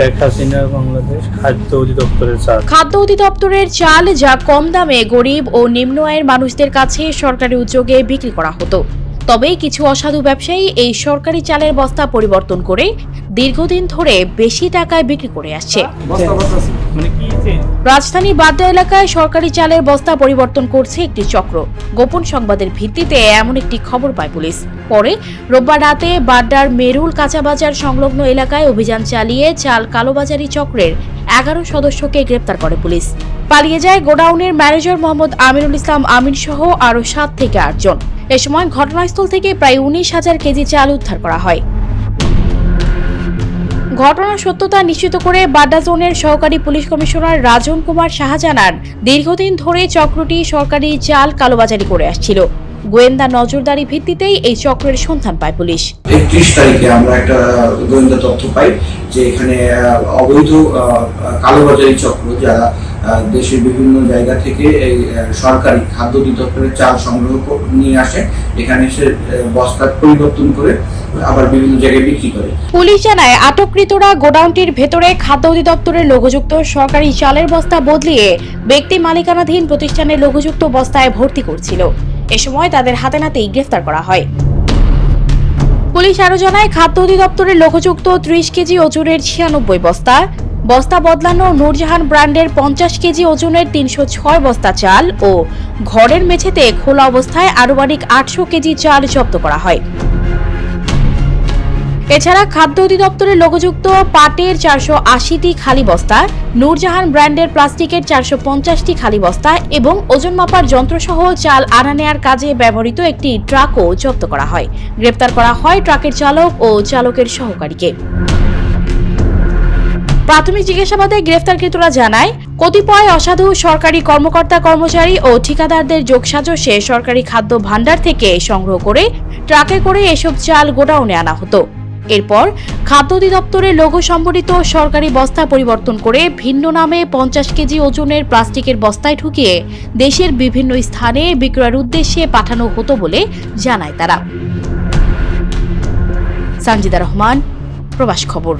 শেখ হাসিনা বাংলাদেশ খাদ্য অধিদপ্তরের চাল। খাদ্য অধিদপ্তরের চাল যা কম দামে গরিব ও নিম্ন আয়ের মানুষদের কাছে সরকারি উদ্যোগে বিক্রি করা হতো। তবে কিছু অসাধু ব্যবসায়ী এই সরকারি চালের বস্তা পরিবর্তন করে দীর্ঘদিন ধরে বেশি টাকায় বিক্রি করে আসছে। রাজধানী বাড্ডা এলাকায় সরকারি চালের বস্তা পরিবর্তন করছে একটি চক্র। গোপন সংবাদের ভিত্তিতে এমন একটি খবর পায় পুলিশ। পরে রোববার রাতে বাড্ডার মেরুল কাঁচাবাজার সংলগ্ন এলাকায় অভিযান চালিয়ে চাল কালোবাজারি চক্রের এগারো সদস্যকে গ্রেপ্তার করে পুলিশ। পালিয়ে যায় গোডাউনের ম্যানেজার মোহাম্মদ আমিরুল ইসলাম আমিন সহ আরও সাত থেকে আটজন। এ সময় ঘটনাস্থল থেকে প্রায় উনিশ হাজার কেজি চাল উদ্ধার করা হয়। ঘটনার সত্যতা নিশ্চিত করে বাড্ডা জোনের সহকারী পুলিশ কমিশনার রাজন কুমার সাহা জানান দীর্ঘদিন ধরে চক্রটি সরকারি চাল কালোবাজারি করে আসছিল। গোয়েন্দা নজরদারি ভিত্তিতেই এই চক্রের সন্ধান পায় পুলিশ। একত্রিশ তারিখে আমরা একটা গোয়েন্দা তথ্য পাই যে এখানে অবৈধ কালোবাজারি চক্র যারা দেশের বিভিন্ন জায়গা থেকে এই সরকারি খাদ্য অধিদপ্তরের চাল সংগ্রহ নিয়ে আসে। এখানে এসে বস্তা পরিবর্তন করে আবার বিভিন্ন জায়গায় বিক্রি করে। পুলিশ জানায়, আটককৃতরা গোডাউনটির ভেতরে খাদ্য অধিদপ্তরের লঘুযুক্ত সরকারি চালের বস্তা বদলিয়ে ব্যক্তি মালিকানাধীন প্রতিষ্ঠানের লঘুযুক্ত বস্তায় ভর্তি করছিল। এ সময় তাদের হাতে নাতেই গ্রেফতার করা হয়। পুলিশ আরও জানায়, খাদ্য অধিদপ্তরের লঘুযুক্ত ত্রিশ কেজি ওজনের ছিয়ানব্বই বস্তা বস্তা বদলানো নূরজাহান ব্র্যান্ডের পঞ্চাশ কেজি ওজনের তিনশো ছয় বস্তা চাল ও ঘরের মেঝেতে খোলা অবস্থায় আনুমানিক আটশো কেজি চাল জব্দ করা হয়। এছাড়া খাদ্য অধিদপ্তরের লোগোযুক্ত পাটের চারশো আশিটি খালি বস্তা, নূরজাহান ব্র্যান্ডের প্লাস্টিকের চারশো পঞ্চাশটি খালি বস্তা এবং ওজন মাপার যন্ত্রসহ চাল আনা নেয়ার কাজে ব্যবহৃত একটি ট্রাকও জব্দ করা হয়। গ্রেপ্তার করা হয় ট্রাকের চালক ও চালকের সহকারীকে। প্রাথমিক জিজ্ঞাসাবাদে গ্রেফতারকৃতরা জানায়, কতিপয় অসাধু সরকারি কর্মকর্তা কর্মচারী ও ঠিকাদারদের যোগসাজশে সরকারি খাদ্য ভাণ্ডার থেকে সংগ্রহ করে ট্রাকে করে এসব চাল গোডাউনে আনা হতো। এরপর খাদ্য অধিদপ্তরের লোগো সম্বলিত সরকারি বস্তা পরিবর্তন করে ভিন্ন নামে পঞ্চাশ কেজি ওজনের প্লাস্টিকের বস্তায় ঢুকিয়ে দেশের বিভিন্ন স্থানে বিক্রয়ের উদ্দেশ্যে পাঠানো হতো বলে জানায় তারা। সঞ্জিদা রহমান, প্রবাস খবর।